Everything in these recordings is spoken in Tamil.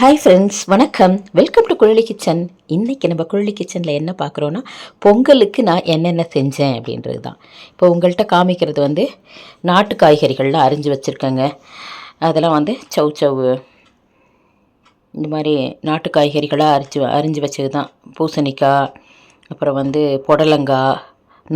ஹாய் ஃப்ரெண்ட்ஸ் வணக்கம். வெல்கம் டு குழலி கிச்சன் இன்றைக்கி நம்ம குழலி கிச்சனில் என்ன பார்க்குறோன்னா பொங்கலுக்கு நான் என்னென்ன செஞ்சேன் அப்படின்றது தான். இப்போ உங்கள்கிட்ட காமிக்கிறது வந்து நாட்டு காய்கறிகள்லாம் அரிஞ்சு வச்சுருக்கேங்க. அதெல்லாம் வந்து சௌ சவு இந்த மாதிரி நாட்டு காய்கறிகளாக அரிஞ்சு அரிஞ்சு வச்சது தான். பூசணிக்காய் அப்புறம் வந்து புடலங்காய்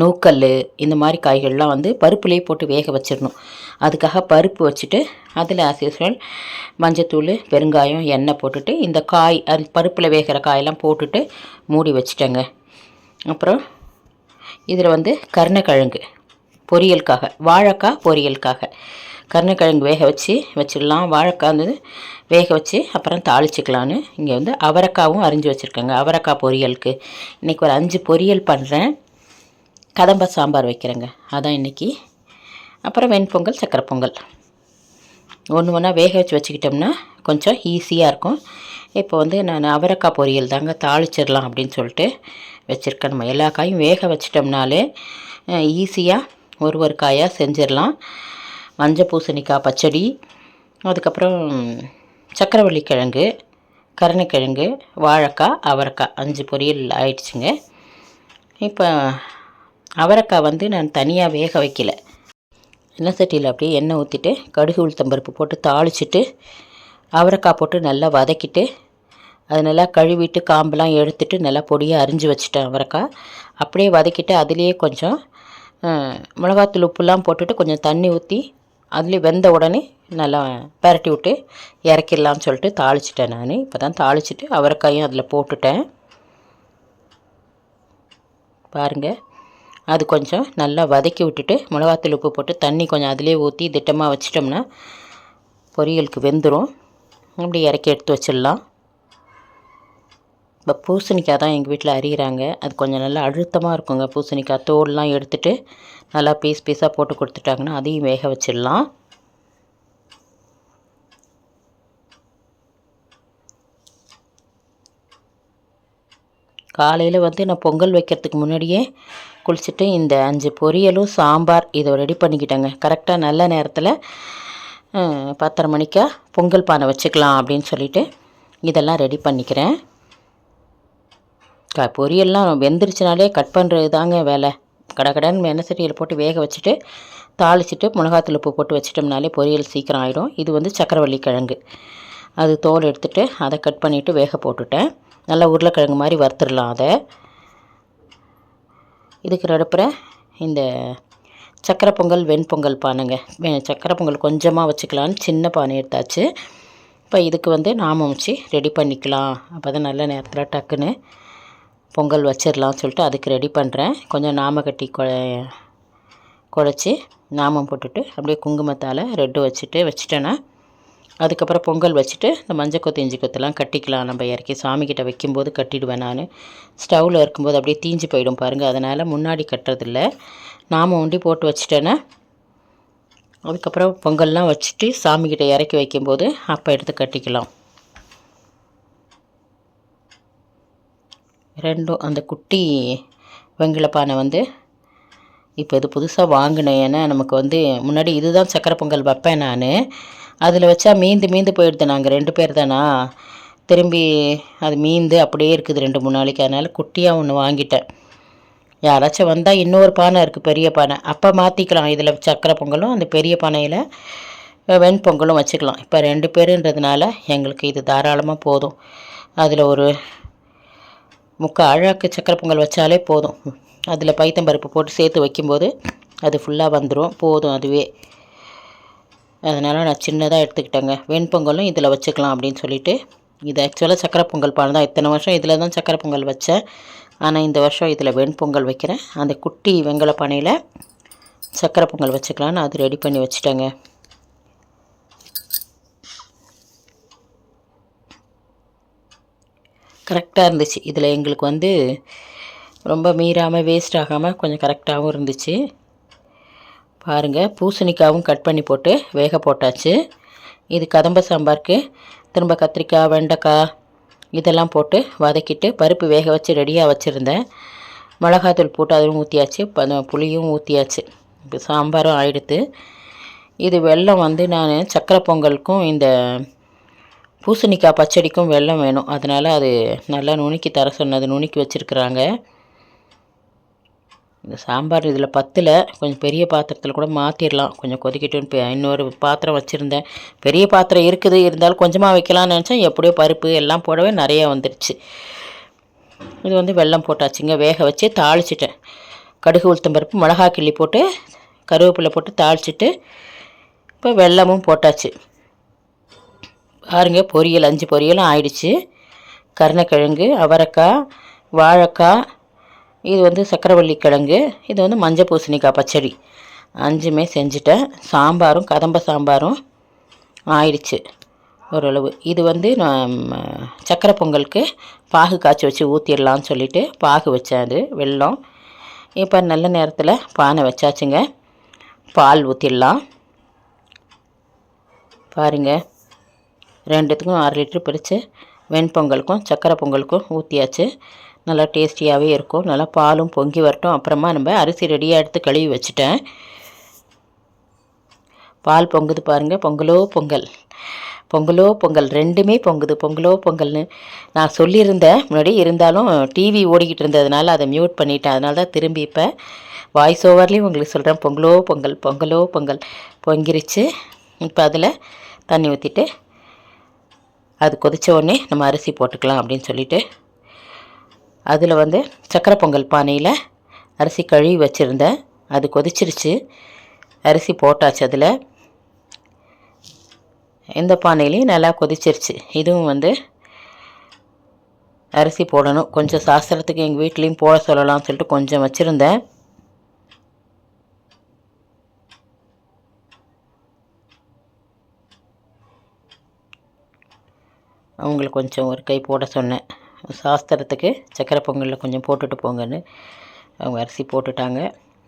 நூக்கல் இந்த மாதிரி காய்கள்லாம் வந்து பருப்புலேயே போட்டு வேக வச்சிடணும். அதுக்காக பருப்பு வச்சுட்டு அதில் ஆஸ் யூஸ்வல் மஞ்சத்தூள் பெருங்காயம் எண்ணெய் போட்டுட்டு இந்த காய் அது பருப்பில் வேகிற காயெல்லாம் போட்டுட்டு மூடி வச்சிட்டேங்க. அப்புறம் இதில் வந்து கருணக்கிழங்கு பொரியலுக்காக வாழைக்காய் பொரியலுக்காக. கருணக்கிழங்கு வேக வச்சு வச்சிடலாம். வாழைக்காய் வந்து வேக வச்சு அப்புறம் தாளிச்சிக்கலான்னு இங்கே வந்து அவரைக்காவும் அரிஞ்சு வச்சுருக்கேங்க. அவரைக்காய் பொரியலுக்கு. இன்றைக்கி ஒரு அஞ்சு பொரியல் பண்ணுறேன் கதம்ப சாம்பார் வைக்கிறேங்க. அதான் இன்றைக்கி அப்புறம் வெண்பொங்கல் சக்கரை பொங்கல். ஒன்று ஒன்றா வேக வச்சு வச்சுக்கிட்டோம்னா கொஞ்சம் ஈஸியாக இருக்கும். இப்போ வந்து நான் அவரைக்காய் பொரியல் தாங்க தாளிச்சிடலாம் அப்படின்னு சொல்லிட்டு வச்சுருக்கேன். நம்ம எல்லா காயும் வேக வச்சிட்டோம்னாலே ஈஸியாக ஒரு ஒரு காயாக செஞ்சிடலாம். மஞ்சள் பூசணிக்காய் பச்சடி அதுக்கப்புறம் சக்கரவள்ளி கிழங்கு கருணைக்கிழங்கு வாழைக்காய் அவரைக்காய். அஞ்சு பொரியல் ஆயிடுச்சுங்க. இப்போ அவரைக்காய் வந்து நான் தனியாக வேக வைக்கல. எண்ணெய் சட்டியில் அப்படியே எண்ணெய் ஊற்றிட்டு கடுகு உளுத்தம்பருப்பு போட்டு தாளிச்சிட்டு அவரைக்காய் போட்டு நல்லா வதக்கிட்டு அது நல்லா கழுவிட்டு காம்பெலாம் எடுத்துட்டு நல்லா பொடியாக அரிஞ்சு வச்சுட்டேன் அவரைக்காய். அப்படியே வதக்கிட்டு அதுலேயே கொஞ்சம் மிளகாத்தூள் உப்புலாம் போட்டுட்டு கொஞ்சம் தண்ணி ஊற்றி அதுலேயே வெந்த உடனே நல்லா பரட்டி விட்டு இறக்கிடலாம்னு சொல்லிட்டு தாளிச்சிட்டேன் நான். இப்போ தான் தாளிச்சிட்டு அவரைக்காயும் அதில் போட்டுட்டேன். பாருங்கள் அது கொஞ்சம் நல்லா வதக்கி விட்டுட்டு மிளகாத்தூள் உப்பு போட்டு தண்ணி கொஞ்சம் அதிலே ஊற்றி திட்டமாக வச்சிட்டோம்னா பொரியலுக்கு வெந்துடும் அப்படி இறக்கி எடுத்து வச்சிடலாம். இப்போ பூசணிக்காய் தான் எங்கள் வீட்டில் அரியிறாங்க. அது கொஞ்சம் நல்லா அழுத்தமாக இருக்குங்க. பூசணிக்காய் தோல்லாம் எடுத்துட்டு நல்லா பீஸ் பீஸாக போட்டு கொடுத்துட்டாங்கன்னா அதையும் வேக வச்சிடலாம். காலையில் வந்து நான் பொங்கல் வைக்கிறதுக்கு முன்னாடியே குளிச்சுட்டு இந்த அஞ்சு பொரியலும் சாம்பார் இதை ரெடி பண்ணிக்கிட்டேங்க. கரெக்டாக நல்ல நேரத்தில் பத்தரை மணிக்கா பொங்கல் பானை வச்சுக்கலாம் அப்படின்னு சொல்லிட்டு இதெல்லாம் ரெடி பண்ணிக்கிறேன். க பொரியல்லாம் வெந்துருச்சுனாலே கட் பண்ணுறது தாங்க வேலை கடகடன்னு எண்ணெய் போட்டு வேக வச்சுட்டு தாளிச்சிட்டு மிளகாத்தூள் உப்பு போட்டு வச்சிட்டோம்னாலே பொரியல் சீக்கிரம் ஆகிடும் இது வந்து சக்கரவள்ளி கிழங்கு. அது தோல் எடுத்துகிட்டு அதை கட் பண்ணிவிட்டு வேக போட்டுட்டேன். நல்லா உருளைக்கிழங்கு மாதிரி வறுத்துடலாம் அதை. இதுக்கு நடுப்புற இந்த சக்கரை பொங்கல் வெண்பொங்கல் பானைங்க. சக்கரை பொங்கல் கொஞ்சமாக வச்சுக்கலான்னு சின்ன பானை எடுத்தாச்சு. இப்போ இதுக்கு வந்து நாமம் வச்சு ரெடி பண்ணிக்கலாம். அப்போ தான் நல்ல நேரத்தில் டக்குன்னு பொங்கல் வச்சிடலாம்னு சொல்லிட்டு அதுக்கு ரெடி பண்ணுறேன் கொஞ்சம் நாம கட்டி கொ குழச்சி நாமம் போட்டுட்டு அப்படியே குங்குமத்தால் ரெட்டு வச்சுட்டு வச்சுட்டேன்னா அதுக்கப்புறம் பொங்கல் வச்சுட்டு இந்த மஞ்சள் கொத்து இஞ்சி கொத்தெல்லாம் கட்டிக்கலாம். நம்ம இறக்கி சாமிக்கிட்ட வைக்கும்போது கட்டிடுவேன் நான். ஸ்டவ்வில் இருக்கும்போது அப்படியே தீஞ்சு போயிடும் பாருங்கள் அதனால் முன்னாடி கட்டுறதில்ல. நாம் ஒண்டி போட்டு வச்சுட்டேன்னா அதுக்கப்புறம் பொங்கல்லாம் வச்சுட்டு சாமிக்கிட்ட இறக்கி வைக்கும்போது அப்போ எடுத்து கட்டிக்கலாம். ரெண்டும் அந்த குட்டி வெங்கல பானை வந்து இப்போ இது புதுசாக வாங்கினேன். ஏன்னா நமக்கு வந்து முன்னாடி இதுதான் சக்கரை பொங்கல் வைப்பேன் நான். அதில் வச்சா மீந்து மீந்து போயிடுது. நாங்கள் ரெண்டு பேர் தானா? திரும்பி அது மீந்து அப்படியே இருக்குது ரெண்டு மூணு நாளைக்கு. அதனால் குட்டியாக ஒன்று வாங்கிட்டேன். யாராச்சும் வந்தால் இன்னொரு பானை இருக்குது பெரிய பானை. அப்போ மாற்றிக்கலாம் இதில் சக்கரை பொங்கலும் அந்த பெரிய பானையில் வெண்பொங்கலும் வச்சுக்கலாம். இப்போ ரெண்டு பேருன்றதுனால எங்களுக்கு இது தாராளமாக போதும். அதில் ஒரு முக்கால் அழாக்கு சக்கரை பொங்கல் வச்சாலே போதும். அதில் பைத்தம்பருப்பு போட்டு சேர்த்து வைக்கும்போது அது ஃபுல்லாக வந்துடும் போதும் அதுவே. அதனால் நான் சின்னதாக எடுத்துக்கிட்டேங்க. வெண்பொங்கலும் இதில் வச்சுக்கலாம் அப்படின்னு சொல்லிட்டு இது ஆக்சுவலாக சக்கரை பொங்கல் பானை தான். இத்தனை வருஷம் இதில் தான் சக்கரை பொங்கல் வச்சேன். ஆனால் இந்த வருஷம் இதில் வெண்பொங்கல் வைக்கிறேன். அந்த குட்டி வெங்கல பானையில் சக்கரை பொங்கல் வச்சுக்கலான்னு அது ரெடி பண்ணி வச்சுட்டேங்க. கரெக்டாக இருந்துச்சு. இதில் எங்களுக்கு வந்து ரொம்ப மீறாமல் வேஸ்ட் ஆகாமல் கொஞ்சம் கரெக்டாகவும் இருந்துச்சு. பாருங்கள் பூசணிக்காவும் கட் பண்ணி போட்டு வேக போட்டாச்சு. இது கதம்ப சாம்பாருக்கு திரும்ப கத்திரிக்காய் வெண்டைக்காய் இதெல்லாம் போட்டு வதக்கிட்டு பருப்பு வேக வச்சு ரெடியாக வச்சுருந்தேன். மிளகாத்தூள் போட்டு அதுவும் ஊற்றியாச்சு புளியும் ஊற்றியாச்சு இப்போ சாம்பாரும் ஆயிடுத்து. இது வெல்லம் வந்து நான் சக்கரை பொங்கலுக்கும் இந்த பூசணிக்காய் பச்சடிக்கும் வெல்லம் வேணும். அதனால் அது நல்லா நுணுக்கி தர சொன்னது நுணுக்கி வச்சுருக்குறாங்க. இந்த சாம்பார் இதில் பத்தில் கொஞ்சம் பெரிய பாத்திரத்தில் கூட மாற்றிடலாம் கொஞ்சம் கொதிக்கட்டும் இப்போ இன்னொரு பாத்திரம் வச்சுருந்தேன். பெரிய பாத்திரம் இருக்குது இருந்தாலும் கொஞ்சமாக வைக்கலாம்னு நினச்சேன். எப்படியோ பருப்பு எல்லாம் போடவே நிறையா வந்துடுச்சு இது வந்து வெல்லம் போட்டாச்சுங்க. வேக வச்சு தாளிச்சிட்டேன். கடுகு உளுத்தம் பருப்பு மிளகா கிள்ளி போட்டு கருவேப்பிலை போட்டு தாளிச்சிட்டு இப்போ வெல்லமும் போட்டாச்சு. பாருங்க பொரியல் அஞ்சு பொரியலும் ஆயிடுச்சு. கருணக்கிழங்கு அவரைக்காய் வாழைக்காய் இது வந்து சக்கரவள்ளி கிழங்கு இது வந்து மஞ்சள் பூசணிக்காய் பச்சடி. அஞ்சுமே செஞ்சுட்டேன். சாம்பாரும் கதம்ப சாம்பாரும் ஆயிடுச்சு ஓரளவு. இது வந்து நான் சக்கரை பொங்கலுக்கு பாகு காய்ச்சி வச்சு ஊற்றிடலான்னு சொல்லிட்டு பாகு வச்சேன் அது வெள்ளம் இப்போ நல்ல நேரத்தில் பானை வச்சாச்சுங்க. பால் ஊற்றிடலாம் பாருங்கள் ரெண்டுத்துக்கும் அரை லிட்டர் பிரித்து வெண்பொங்கலுக்கும் சக்கரை பொங்கலுக்கும் ஊற்றியாச்சு நல்லா டேஸ்டியாகவே இருக்கும். நல்லா பாலும் பொங்கி வரட்டும். அப்புறமா நம்ம அரிசி ரெடியாக எடுத்து கழுவி வச்சுட்டேன். பால் பொங்குது பாருங்கள் பொங்கலோ பொங்கல். பொங்கலோ பொங்கல். ரெண்டுமே பொங்குது. பொங்கலோ பொங்கல்னு நான் சொல்லியிருந்தேன். முன்னாடி இருந்தாலும் டிவி ஓடிக்கிட்டு இருந்ததுனால அதை மியூட் பண்ணிட்டேன். அதனால தான் திரும்பி இப்போ வாய்ஸ் ஓவர்லேயும் உங்களுக்கு சொல்கிறேன் பொங்கலோ பொங்கல். பொங்கலோ பொங்கல். பொங்கிருச்சு. இப்போ அதில் தண்ணி ஊற்றிட்டு அது கொதித்த உடனே நம்ம அரிசி போட்டுக்கலாம் அப்படின்னு சொல்லிவிட்டு அதில் வந்து சக்கரை பொங்கல் பானையில் அரிசி கழுவி வச்சுருந்தேன். அது கொதிச்சிருச்சு. அரிசி போட்டாச்சு அதில். இந்த பானையிலையும் நல்லா கொதிச்சிருச்சு. இதுவும் வந்து அரிசி போடணும். கொஞ்சம் சாஸ்திரத்துக்கு எங்கள் வீட்லேயும் போட சொல்லலாம்னு சொல்லிட்டு கொஞ்சம் வச்சுருந்தேன். அவங்களுக்கு கொஞ்சம் ஒரு கை போட சொன்னேன். சாஸ்திரத்துக்கு சக்கரை பொங்கலில் கொஞ்சம் போட்டுட்டு போங்கன்னு அவங்க அரிசி போட்டுட்டாங்க.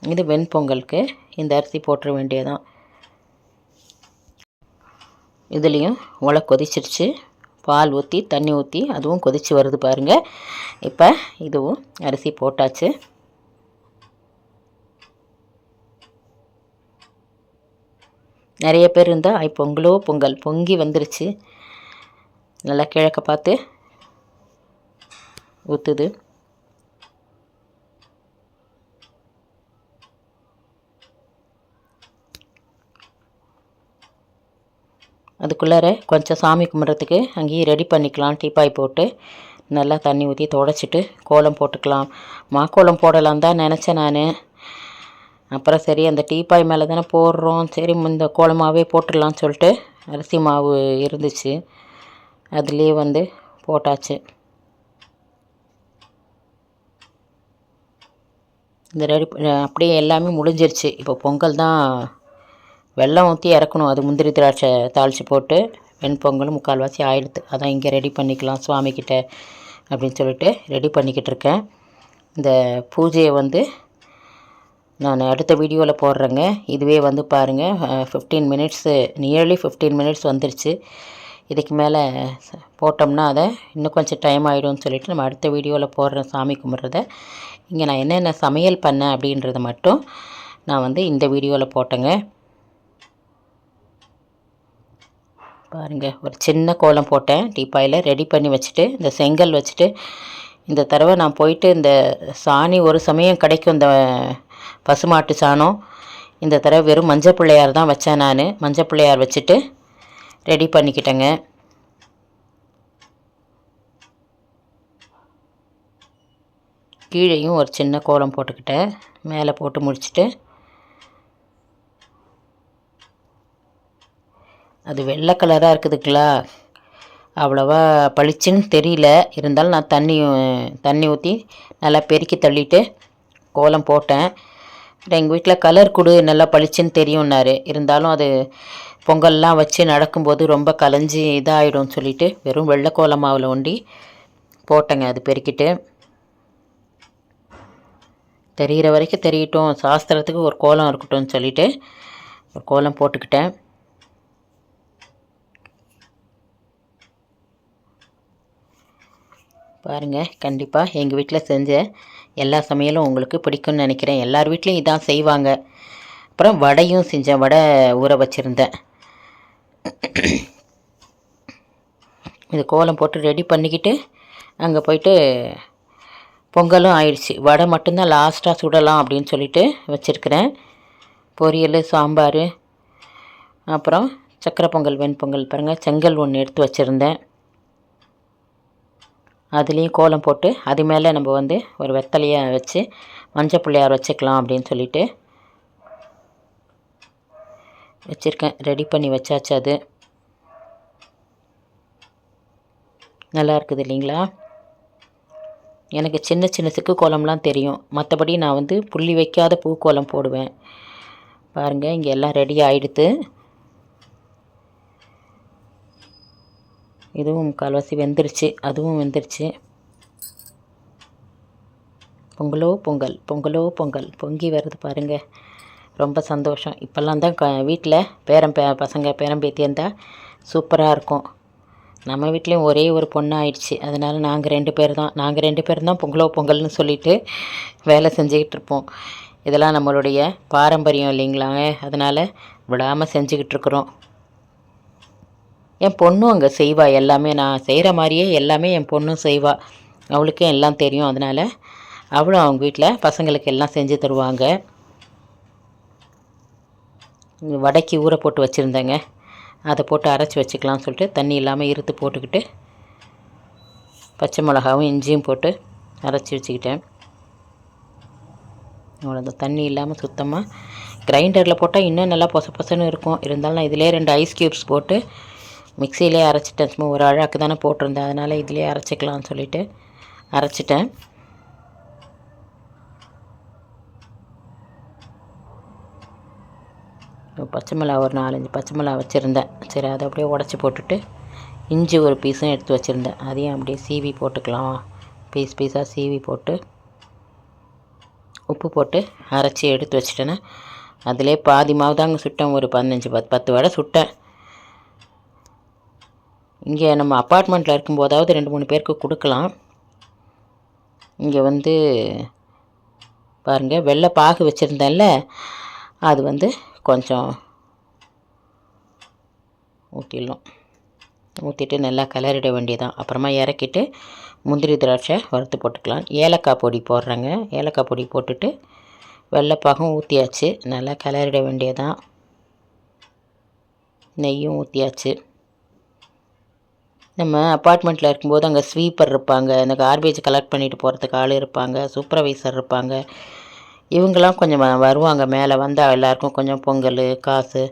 இது வெண்பொங்கலுக்கு இந்த அரிசி போட்டுற வேண்டியதான் இதுலேயும் உலை கொதிச்சிருச்சு. பால் ஊற்றி தண்ணி ஊற்றி அதுவும் கொதித்து வருது பாருங்கள் இப்போ இதுவும் அரிசி போட்டாச்சு. நிறைய பேர் இருந்தால் ஐ பொங்கலோ பொங்கல். பொங்கி வந்துருச்சு. நல்லா கிழக்க பார்த்து ஊற்றுது அதுக்குள்ளார கொஞ்சம் சாமி கும்பிட்றதுக்கு அங்கேயே ரெடி பண்ணிக்கலாம். டீப்பாய் போட்டு நல்லா தண்ணி ஊற்றி தொடச்சிட்டு கோலம் போட்டுக்கலாம். மா கோலம் போடலாம் தான் நினச்சேன் நான். அப்புறம் சரி அந்த டீப்பாய் மேலே தானே போடுறோம். சரி இந்த கோலமாகவே போட்டுடலான்னு சொல்லிட்டு அரிசி மாவு இருந்துச்சு. அதுலேயே வந்து போட்டாச்சு. இந்த ரெடி அப்படியே எல்லாமே முடிஞ்சிருச்சு. இப்போ பொங்கல் தான் வெள்ளம் ஊற்றி இறக்கணும். அது முந்திரி திராட்சை தாளித்து போட்டு வெண்பொங்கலும் முக்கால்வாசி ஆயிடுது அதான் இங்கே ரெடி பண்ணிக்கலாம் சுவாமிக்கிட்ட அப்படின்னு சொல்லிட்டு ரெடி பண்ணிக்கிட்டு இருக்கேன். இந்த பூஜையை வந்து நான் அடுத்த வீடியோவில் போடுறேங்க. இதுவே வந்து பாருங்கள் fifteen minutes nearly fifteen minutes வந்துருச்சு. இதுக்கு மேலே போட்டோம்னா அதை இன்னும் கொஞ்சம் டைம் ஆகிடும்னு சொல்லிவிட்டு நம்ம அடுத்த வீடியோவில் போடுற சாமி கும்பிட்றத. இங்கே நான் என்னென்ன சமையல் பண்ணேன் அப்படின்றத மட்டும் நான் வந்து இந்த வீடியோவில் போட்டேங்க. பாருங்கள் ஒரு சின்ன கோலம் போட்டேன். டீப்பாயில் ரெடி பண்ணி வச்சுட்டு இந்த செங்கல் வச்சுட்டு இந்த தடவை நான் போயிட்டு இந்த சாணி ஒரு சமயம் கிடைக்கும் இந்த பசுமாட்டு சாணம். இந்த தடவை வெறும் மஞ்சள் பிள்ளையார் தான் வச்சேன் நான். மஞ்சள் பிள்ளையார் வச்சுட்டு ரெடி பண்ணிக்கிட்டேங்க. கீழேயும் ஒரு சின்ன கோலம் போட்டுக்கிட்டேன் மேலே போட்டு முடிச்சுட்டு அது வெள்ளை கலராக இருக்குதுங்களா? அவ்வளோவா பளிச்சுன்னு தெரியல. இருந்தாலும் நான் தண்ணி தண்ணி ஊற்றி நல்லா பெருக்கி தள்ளிட்டு கோலம் போட்டேன். எங்கள் வீட்டில் கலர் கொடு நல்லா பளிச்சுன்னு தெரியும்னாரு. இருந்தாலும் அது பொங்கல்லாம் வச்சு நடக்கும்போது ரொம்ப கலைஞ்சி இதாகிடும் சொல்லிட்டு வெறும் வெள்ளை கோலம் மாவில் ஒண்டி போட்டேங்க அது பெருக்கிட்டு. தெரிகிற வரைக்கும் தெரியட்டும். சாஸ்திரத்துக்கு ஒரு கோலம் இருக்கட்டும்னு சொல்லிட்டு ஒரு கோலம் போட்டுக்கிட்டேன். பாருங்கள் கண்டிப்பாக எங்கள் வீட்டில் செஞ்ச எல்லா சமையலும் உங்களுக்கு பிடிக்கும்னு நினைக்கிறேன். எல்லார் வீட்லேயும் இதான் செய்வாங்க. அப்புறம் வடையும் செஞ்சேன். வடை ஊற வச்சுருந்தேன். இது கோலம் போட்டு ரெடி பண்ணிக்கிட்டு அங்கே போயிட்டு பொங்கலும் ஆயிடுச்சு. வடை மட்டும்தான் லாஸ்ட்டாக சுடலாம் அப்படின்னு சொல்லிட்டு வச்சுருக்கிறேன். பொரியல் சாம்பார் அப்புறம் சக்கரை பொங்கல் வெண்பொங்கல் பாருங்கள் செங்கல் ஒன்று எடுத்து வச்சுருந்தேன். அதுலேயும் கோலம் போட்டு அது மேலே நம்ம வந்து ஒரு வெத்தலையாக வச்சு மஞ்சள் பிள்ளையார் வச்சுக்கலாம் அப்படின்னு சொல்லிட்டு வச்சுருக்கேன். ரெடி பண்ணி வச்சாச்சு அது. நல்லா இருக்குது இல்லைங்களா? எனக்கு சின்ன சின்ன சிக்கு கோலம்லாம் தெரியும். மற்றபடி நான் வந்து புள்ளி வைக்காத பூக்கோலம் போடுவேன். பாருங்கள் இங்கே எல்லாம் ரெடி ஆகிடுது இதுவும் முக்கால்வாசி வெந்துருச்சு. அதுவும் வெந்துருச்சு. பொங்கலோ பொங்கல் பொங்கலோ பொங்கல். பொங்கி வருது பாருங்கள் ரொம்ப சந்தோஷம். இப்போல்லாம் தான் க வீட்டில் பேரன் பே பசங்க பேரம்பேத்தி இருந்தால் சூப்பராக இருக்கும். நம்ம வீட்லேயும் ஒரே ஒரு பொண்ணு ஆயிடுச்சு. அதனால் நாங்கள் ரெண்டு பேர் தான். நாங்கள் ரெண்டு பேர் தான் பொங்கலோ பொங்கல்னு சொல்லிட்டு வேலை செஞ்சுக்கிட்டு இருப்போம். இதெல்லாம் நம்மளுடைய பாரம்பரியம் இல்லைங்களாங்க அதனால் விடாமல் செஞ்சுக்கிட்டு இருக்கிறோம். என் பொண்ணும் அங்கே செய்வா. எல்லாமே நான் செய்கிற மாதிரியே எல்லாமே என் பொண்ணும் செய்வா. அவளுக்கும் எல்லாம் தெரியும். அதனால் அவளும் அவங்க வீட்டில் பசங்களுக்கு எல்லாம் செஞ்சு தருவாங்க. வடைக்கு ஊற போட்டு வச்சுருந்தேங்க. அதை போட்டு அரைச்சி வச்சுக்கலாம்னு சொல்லிட்டு தண்ணி இல்லாமல் இருத்து போட்டுக்கிட்டு பச்சை மிளகாவும் இஞ்சியும் போட்டு அரைச்சி வச்சுக்கிட்டேன். அவ்வளோ அந்த தண்ணி இல்லாமல் சுத்தமாக கிரைண்டரில் போட்டால் இன்னும் நல்லா பொச பொசன்னு இருக்கும். இருந்தாலும் நான் இதிலே ரெண்டு ஐஸ் க்யூப்ஸ் போட்டு மிக்சியிலே அரைச்சிட்டேன். சும்மா ஒரு அழாக்கு தானே போட்டிருந்தேன். அதனால் இதிலே அரைச்சிக்கலாம்னு சொல்லிவிட்டு அரைச்சிட்டேன். பச்சை மிளகா ஒரு நாலஞ்சு பச்சை மிளகா வச்சுருந்தேன். சரி அதை அப்படியே உடச்சி போட்டுட்டு இஞ்சி ஒரு பீஸும் எடுத்து வச்சுருந்தேன். அதையும் அப்படியே சீவி போட்டுக்கலாம். பீஸ் பீஸாக சீவி போட்டு உப்பு போட்டு அரைச்சி எடுத்து வச்சுட்டேன்னா அதிலே பாதி மாவு தாங்க சுட்டேன். ஒரு பதினஞ்சு பத்து பத்து வடை சுட்டேன். இங்கே நம்ம அப்பார்ட்மெண்ட்டில் இருக்கும்போதாவது ரெண்டு மூணு பேருக்கு கொடுக்கலாம். இங்கே வந்து பாருங்கள் வெள்ளை பாகு வச்சுருந்தேன்ல அது வந்து கொஞ்சம் ஊற்றிடலாம் ஊற்றிட்டு நல்லா கிளறிட வேண்டியதான் அப்புறமா இறக்கிட்டு முந்திரி திராட்சை வறுத்து போட்டுக்கலாம். ஏலக்காய் பொடி போடுறேங்க. ஏலக்காய் பொடி போட்டுட்டு வெள்ளைப்பாகும் ஊற்றியாச்சு நல்லா கிளறிட வேண்டியதான் நெய்யும் ஊற்றியாச்சு நம்ம அப்பார்ட்மெண்ட்டில் இருக்கும்போது அங்கே ஸ்வீப்பர் இருப்பாங்க. அந்த கார்பேஜ் கலெக்ட் பண்ணிட்டு போகிறதுக்கு ஆள் இருப்பாங்க. சூப்பர்வைசர் இருப்பாங்க. இவங்கெல்லாம் கொஞ்சம் வருவாங்க. மேலே வந்தால் எல்லாருக்கும் கொஞ்சம் பொங்கல் காசு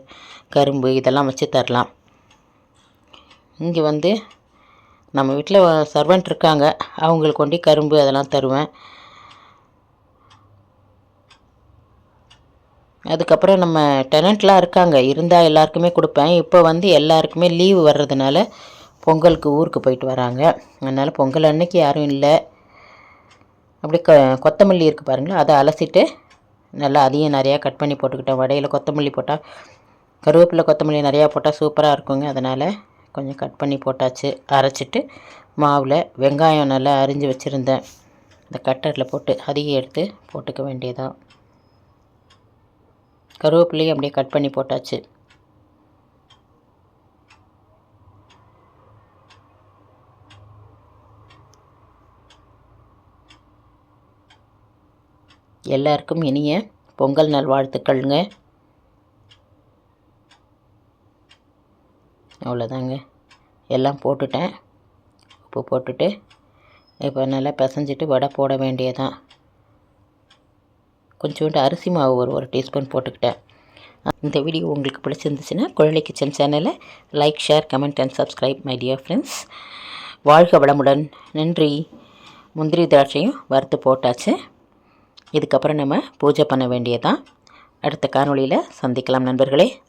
கரும்பு இதெல்லாம் வச்சு தரலாம். இங்கே வந்து நம்ம வீட்டில் சர்வெண்ட் இருக்காங்க. அவங்களுக்கு கொண்டு கரும்பு அதெல்லாம் தருவேன். அதுக்கப்புறம் நம்ம டெனண்ட்லாம் இருக்காங்க. இருந்தால் எல்லாருக்குமே கொடுப்பேன். இப்போ வந்து எல்லாருக்குமே லீவு வர்றதுனால பொங்கலுக்கு ஊருக்கு போயிட்டு வராங்க. அதனால் பொங்கல் அன்னைக்கு யாரும் இல்லை. அப்படி க கொத்தமல்லி இருக்குது பாருங்களா அதை அலசிட்டு நல்லா அதையும் நிறையா கட் பண்ணி போட்டுக்கிட்டேன் வடையில் கொத்தமல்லி போட்டால் கருவேப்பிலை கொத்தமல்லி நிறையா போட்டால் சூப்பராக இருக்குங்க. அதனால் கொஞ்சம் கட் பண்ணி போட்டாச்சு. அரைச்சிட்டு மாவில் வெங்காயம் நல்லா அரிஞ்சு வச்சுருந்தேன். இந்த கட்டரில் போட்டு அதையும் எடுத்து போட்டுக்க வேண்டியதான் கருவேப்பிலையும் அப்படியே கட் பண்ணி போட்டாச்சு. எல்லாருக்கும் இனிய பொங்கல் நல்வாழ்த்துக்கள்ங்க அவ்வளோதாங்க. எல்லாம் போட்டுட்டேன். உப்பு போட்டுட்டு இப்போ நல்லா பிசைஞ்சிட்டு வடை போட வேண்டியதான் கொஞ்சோண்டு அரிசி மாவு ஒரு ஒரு டீஸ்பூன் போட்டுக்கிட்டேன். இந்த வீடியோ உங்களுக்கு பிடிச்சிருந்துச்சுன்னா குழந்தை கிச்சன் சேனலை like share comment and subscribe my dear friends. வாழ்க வளமுடன். நன்றி. முந்திரி திராட்சையும் வறுத்து போட்டாச்சு. இதுக்கப்புறம் நம்ம பூஜை பண்ண வேண்டியதான் அடுத்த காணொளியில் சந்திக்கலாம் நண்பர்களே.